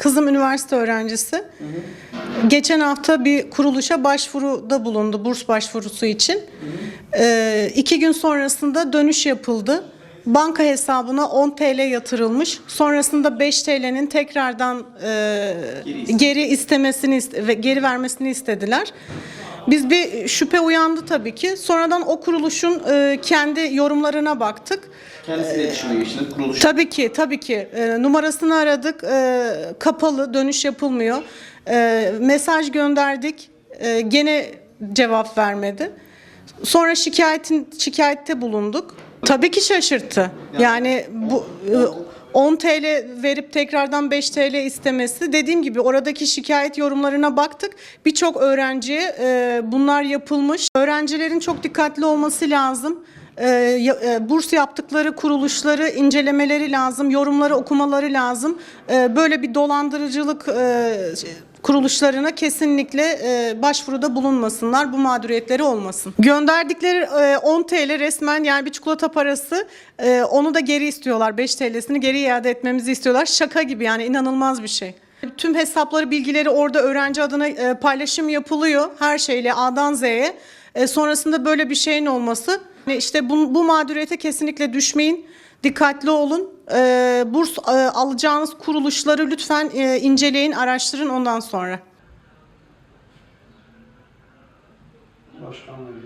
Kızım üniversite öğrencisi. Geçen hafta bir kuruluşa başvuruda bulundu burs başvurusu için. Ee, iki gün sonrasında dönüş yapıldı. Banka hesabına 10 TL yatırılmış. Sonrasında 5 TL'nin tekrardan e, geri istemesini iste- ve geri vermesini istediler. Biz bir şüphe uyandı tabii ki. Sonradan o kuruluşun e, kendi yorumlarına baktık. Kendisiyle iletişime geçtiniz. Kuruluş Tabii ki, tabii ki. E, numarasını aradık. E, kapalı, dönüş yapılmıyor. E, mesaj gönderdik. E, gene cevap vermedi. Sonra şikayetin şikayette bulunduk. Tabii ki şaşırttı. Yani bu e, 10 TL verip tekrardan 5 TL istemesi dediğim gibi oradaki şikayet yorumlarına baktık. Birçok öğrenciye e, bunlar yapılmış. Öğrencilerin çok dikkatli olması lazım. E, e, burs yaptıkları kuruluşları incelemeleri lazım, yorumları okumaları lazım. E, böyle bir dolandırıcılık e, kuruluşlarına kesinlikle e, başvuruda bulunmasınlar. Bu mağduriyetleri olmasın. Gönderdikleri e, 10 TL resmen yani bir çikolata parası e, onu da geri istiyorlar. 5 TL'sini geri iade etmemizi istiyorlar. Şaka gibi yani inanılmaz bir şey. Tüm hesapları, bilgileri orada öğrenci adına e, paylaşım yapılıyor. Her şeyle A'dan Z'ye. E, sonrasında böyle bir şeyin olması. Yani işte bu, bu mağduriyete kesinlikle düşmeyin. Dikkatli olun. E, burs e, alacağınız kuruluşları lütfen e, inceleyin, araştırın ondan sonra.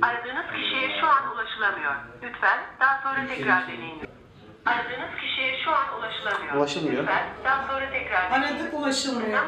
Aradığınız kişiye şu an ulaşılamıyor. Lütfen daha sonra tekrar deneyin. Aradığınız kişiye şu an ulaşılamıyor. Ulaşılmıyor. Lütfen daha sonra tekrar deneyin. Aradık ulaşılmıyor.